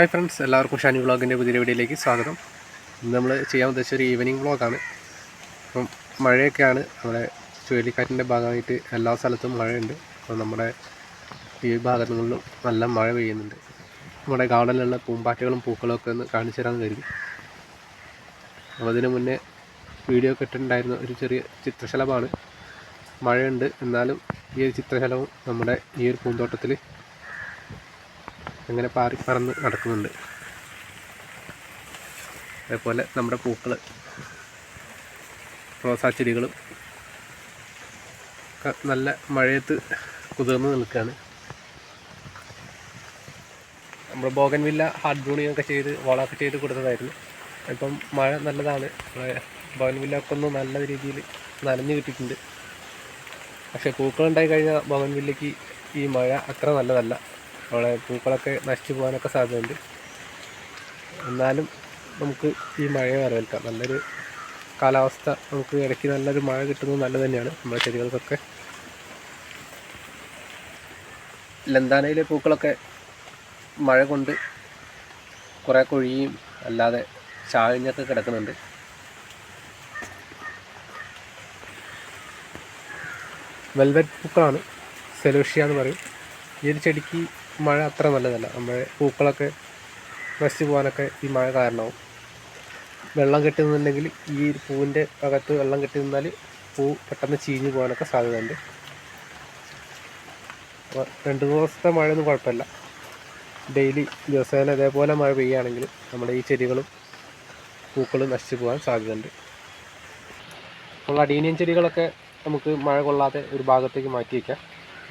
Hi friends എല്ലാവർക്കും ഷാനി വ്ളോഗിന്റെ പുതിയ വീഡിയോയിലേക്ക് സ്വാഗതം. ഇന്ന് നമ്മൾ ചെയ്യാൻ ഉദ്ദേശിച്ച ഒരു ഈവനിങ് വ്ളോഗാണ് അപ്പം മഴയൊക്കെയാണ്. നമ്മുടെ ചുഴലിക്കാറ്റിന്റെ ഭാഗമായിട്ട് എല്ലാ സ്ഥലത്തും മഴയുണ്ട്. അപ്പോൾ നമ്മുടെ ഈ ഭാഗങ്ങളിലും നല്ല മഴ പെയ്യുന്നുണ്ട്. നമ്മുടെ ഗാർഡനിലുള്ള പൂമ്പാറ്റകളും പൂക്കളും ഒക്കെ ഒന്ന് കാണിച്ചു തരാമെന്ന് കരുതി. അപ്പോൾ അതിന് മുന്നേ വീഡിയോ കിട്ടുന്നുണ്ടായിരുന്ന ഒരു ചെറിയ ചിത്രശലഭമാണ്. മഴയുണ്ട്. എന്നാലും ഈ ഒരു ചിത്രശലവും നമ്മുടെ ഈ ഒരു പൂന്തോട്ടത്തിൽ അങ്ങനെ പാറി പറന്ന് നടക്കുന്നുണ്ട്. അതേപോലെ നമ്മുടെ പൂക്കൾ റോസാ ചെടികളും നല്ല മഴയത്ത് കുതിർന്ന് നിൽക്കുകയാണ്. നമ്മൾ ബോഗൻവില്ല ഹാർഡ് ബ്രൂണിങ് ഒക്കെ ചെയ്ത് വളമൊക്കെ ചെയ്ത് കൊടുത്തതായിരുന്നു. ഇപ്പം മഴ നല്ലതാണ്. ബോഗൻവില്ല ഒക്കെ ഒന്ന് നല്ല രീതിയിൽ നനഞ്ഞു കിട്ടിയിട്ടുണ്ട്. പക്ഷേ പൂക്കളുണ്ടായി കഴിഞ്ഞാൽ ബോഗൻവില്ലയ്ക്ക് ഈ മഴ അത്ര നല്ലതല്ല. അവിടെ പൂക്കളൊക്കെ നശിച്ചു പോകാനൊക്കെ സാധ്യതയുണ്ട്. എന്നാലും നമുക്ക് ഈ മഴയെ വരവേൽക്കാം. നല്ലൊരു കാലാവസ്ഥ നമുക്ക് ഇടയ്ക്ക് നല്ലൊരു മഴ കിട്ടുന്നത് നല്ലത് തന്നെയാണ് നമ്മുടെ ചെടികൾക്കൊക്കെ. ലന്താനയിലെ പൂക്കളൊക്കെ മഴ കൊണ്ട് കുറേ കൊഴിയും അല്ലാതെ ചാഴിഞ്ഞൊക്കെ കിടക്കുന്നുണ്ട്. വെൽവെറ്റ് പൂക്കളാണ് സെലൂഷ്യ എന്ന് പറയും. ഈ ഒരു ചെടിക്ക് മഴ അത്ര നല്ലതല്ല. നമ്മുടെ പൂക്കളൊക്കെ നശിച്ചു പോകാനൊക്കെ ഈ മഴ കാരണമാവും. വെള്ളം കെട്ടി നിന്നുണ്ടെങ്കിൽ ഈ പൂവിന്റെ അകത്ത് വെള്ളം കെട്ടി നിന്നാൽ പൂ പെട്ടെന്ന് ചീഞ്ഞു പോകാനൊക്കെ സാധ്യതയുണ്ട്. രണ്ട് ദിവസത്തെ മഴയൊന്നും കുഴപ്പമില്ല. ഡെയിലി ദിവസേന ഇതേപോലെ മഴ പെയ്യുകയാണെങ്കിൽ നമ്മുടെ ഈ ചെടികളും പൂക്കളും നശിച്ചു പോകാൻ സാധ്യതയുണ്ട്. അപ്പോൾ അടീനിയൻ ചെടികളൊക്കെ നമുക്ക് മഴ കൊള്ളാതെ ഒരു ഭാഗത്തേക്ക് മാറ്റി വയ്ക്കാം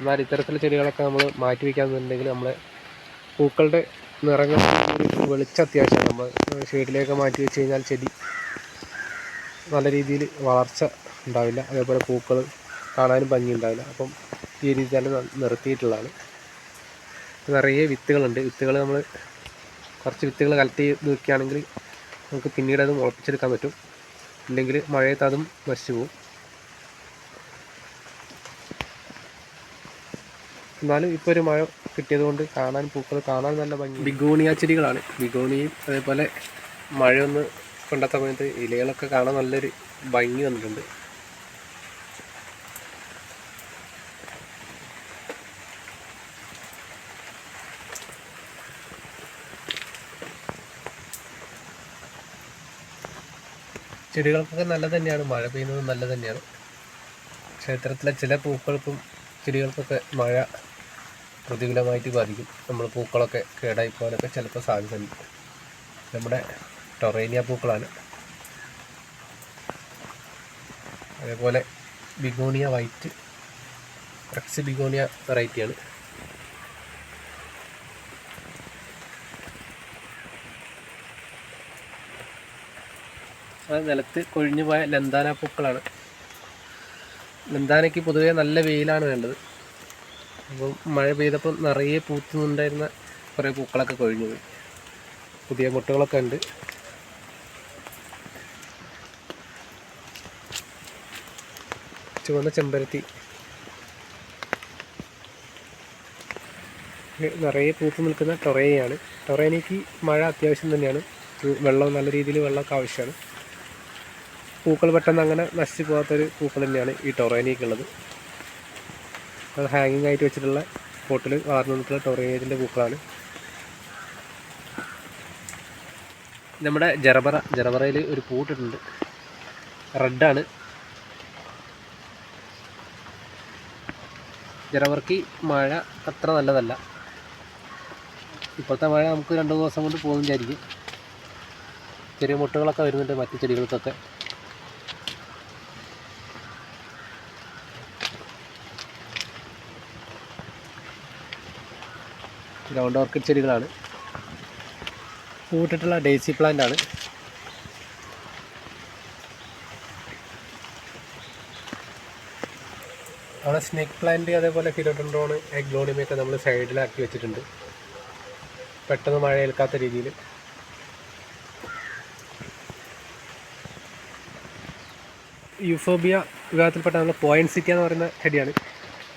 എന്നാൽ ഇത്തരത്തിലുള്ള ചെടികളൊക്കെ നമ്മൾ മാറ്റി വയ്ക്കാന്നുണ്ടെങ്കിൽ നമ്മൾ പൂക്കളുടെ നിറങ്ങൾ വെളിച്ചം അത്യാവശ്യമാണ് നമ്മൾ ഷെയ്ഡിലേക്ക് മാറ്റി വെച്ച് കഴിഞ്ഞാൽ ചെടി നല്ല രീതിയിൽ വളർച്ച ഉണ്ടാവില്ല. അതേപോലെ പൂക്കൾ കാണാനും ഭംഗി ഉണ്ടാവില്ല. അപ്പം ഈ രീതി തന്നെ നിർത്തിയിട്ടുള്ളതാണ്. നിറയെ വിത്തുകളുണ്ട്. വിത്തുകൾ നമ്മൾ കുറച്ച് വിത്തുകൾ കലക്ട് ചെയ്ത് വെക്കുകയാണെങ്കിൽ നമുക്ക് പിന്നീട് അത് മുളപ്പിച്ചെടുക്കാൻ പറ്റും. ഇല്ലെങ്കിൽ മഴയത്ത് അതും നശിച്ചു പോകും. എന്നാലും ഇപ്പോൾ ഒരു മഴ കിട്ടിയത് കൊണ്ട് കാണാൻ പൂക്കൾ കാണാൻ നല്ല ഭംഗി. ബിഗോണിയ ചെടികളാണ് ബിഗോണിയും അതേപോലെ മഴയൊന്ന് കൊണ്ട സമയത്ത് ഇലകളൊക്കെ കാണാൻ നല്ലൊരു ഭംഗി വന്നിട്ടുണ്ട്. ചെടികൾക്കൊക്കെ നല്ല തന്നെയാണ്. മഴ പെയ്യുന്നത് നല്ല തന്നെയാണ്. ക്ഷേത്രത്തിലെ ചില പൂക്കൾക്കും ചെടികൾക്കൊക്കെ മഴ പ്രതികൂലമായിട്ട് ബാധിക്കും. നമ്മൾ പൂക്കളൊക്കെ കേടായി പോകാനൊക്കെ ചിലപ്പോൾ സാധ്യതയുണ്ട്. നമ്മുടെ ടൊറേനിയ പൂക്കളാണ്. അതേപോലെ ബിഗോണിയ വൈറ്റ് റെക്സ് ബിഗോണിയ വെറൈറ്റിയാണ്. അത് നിലത്ത് കൊഴിഞ്ഞു പോയ ലന്താന പൂക്കളാണ്. ലന്താനയ്ക്ക് പൊതുവേ നല്ല വെയിലാണ് വേണ്ടത്. അപ്പം മഴ പെയ്തപ്പോൾ നിറയെ പൂത്തുന്നുണ്ടായിരുന്ന കുറേ പൂക്കളൊക്കെ കഴിഞ്ഞു പുതിയ മുട്ടകളൊക്കെ ഉണ്ട്. ചുവന്ന ചെമ്പരത്തി. നിറയെ പൂത്തു നിൽക്കുന്ന ടൊറേനയാണ് ടൊറേനയ്ക്ക് മഴ അത്യാവശ്യം തന്നെയാണ്. വെള്ളം നല്ല രീതിയിൽ വെള്ളമൊക്കെ ആവശ്യമാണ്. പൂക്കൾ പെട്ടെന്ന് അങ്ങനെ നശിച്ചു പോകാത്തൊരു പൂക്കൾ തന്നെയാണ് ഈ ടൊറേനയ്ക്കുള്ളത് ഹാങ്ങിങ് ആയിട്ട് വെച്ചിട്ടുള്ള പോട്ടിൽ വളർന്നു വന്നിട്ടുള്ള ടൊറേനിയത്തിന്റെ പൂക്കളാണ്. നമ്മുടെ ജറബറ ജറബറയിൽ ഒരു പൂട്ടിട്ടുണ്ട്. റെഡാണ് ജറബറയ്ക്ക് മഴ അത്ര നല്ലതല്ല. ഇപ്പോഴത്തെ മഴ നമുക്ക് രണ്ട് ദിവസം കൊണ്ട് പോകുന്നതായിരിക്കും ചെറിയ മുട്ടുകളൊക്കെ വരുന്നുണ്ട് മറ്റു ചെടികൾക്കൊക്കെ. ഗ്രൗണ്ട് ഓർക്കിഡ് ചെടികളാണ്. പൂട്ടിട്ടുള്ള ഡേസി പ്ലാന്റ് ആണ്. അവിടെ സ്നേക്ക് പ്ലാന്റ് അതേപോലെ ഫിലോഡൻഡ്രോൺ എഗ്ലോണിമയൊക്കെ നമ്മൾ സൈഡിലാക്കി വെച്ചിട്ടുണ്ട്. പെട്ടെന്ന് മഴ ഏൽക്കാത്ത രീതിയിൽ യൂഫോബിയ വിഭാഗത്തിൽപ്പെട്ട നമ്മൾ പോയിന്റ് സിറ്റി എന്ന് പറയുന്ന ചെടിയാണ്.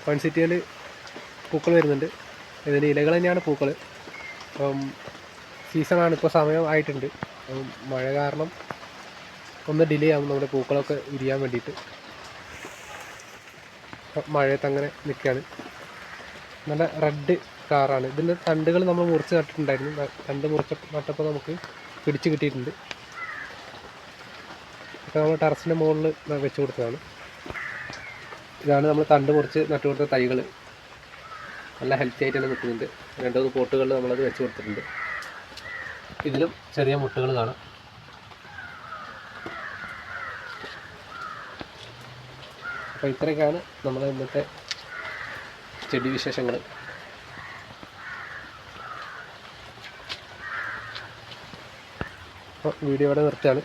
പോയിന്റ് സിറ്റിയിൽ പൂക്കൾ വരുന്നുണ്ട്. ഇതിന്റെ ഇലകൾ തന്നെയാണ് പൂക്കൾ. അപ്പം സീസണാണ് ഇപ്പോൾ സമയം ആയിട്ടുണ്ട് അപ്പം മഴ കാരണം ഒന്ന് ഡിലേ ആകും നമ്മുടെ പൂക്കളൊക്കെ വിരിയാൻ വേണ്ടിയിട്ട്. മഴയത്ത് അങ്ങനെ നിൽക്കുകയാണ്. നല്ല റെഡ് കാറാണ് ഇതിന്റെ തണ്ടുകൾ നമ്മൾ മുറിച്ച് നട്ടിട്ടുണ്ടായിരുന്നു. തണ്ട് മുറിച്ച നട്ടപ്പോൾ നമുക്ക് പിടിച്ച് കിട്ടിയിട്ടുണ്ട്. അപ്പോൾ നമ്മൾ ടെറസിന്റെ മുകളിൽ വെച്ച് കൊടുത്തതാണ്. ഇതാണ് നമ്മൾ തണ്ട് മുറിച്ച് നട്ടു കൊടുത്ത തൈകൾ. നല്ല ഹെൽത്തി ആയിട്ട് തന്നെ നിൽക്കുന്നുണ്ട്. രണ്ട് മൂന്ന് പോട്ടുകളിൽ നമ്മളത് വെച്ച് കൊടുത്തിട്ടുണ്ട്. ഇതിലും ചെറിയ മുട്ടകൾ കാണാം. അപ്പോൾ ഇത്രയൊക്കെയാണ് നമ്മുടെ ഇന്നത്തെ ചെടി വിശേഷങ്ങൾ അപ്പോൾ വീഡിയോ ഇവിടെ നിർത്തുകയാണ്.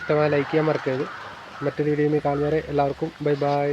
ഇഷ്ടമായ ലൈക്ക് ചെയ്യാൻ മറക്കരുത്. മറ്റൊരു വീഡിയോയിൽ കാണുന്നവരെ എല്ലാവർക്കും ബൈ ബൈ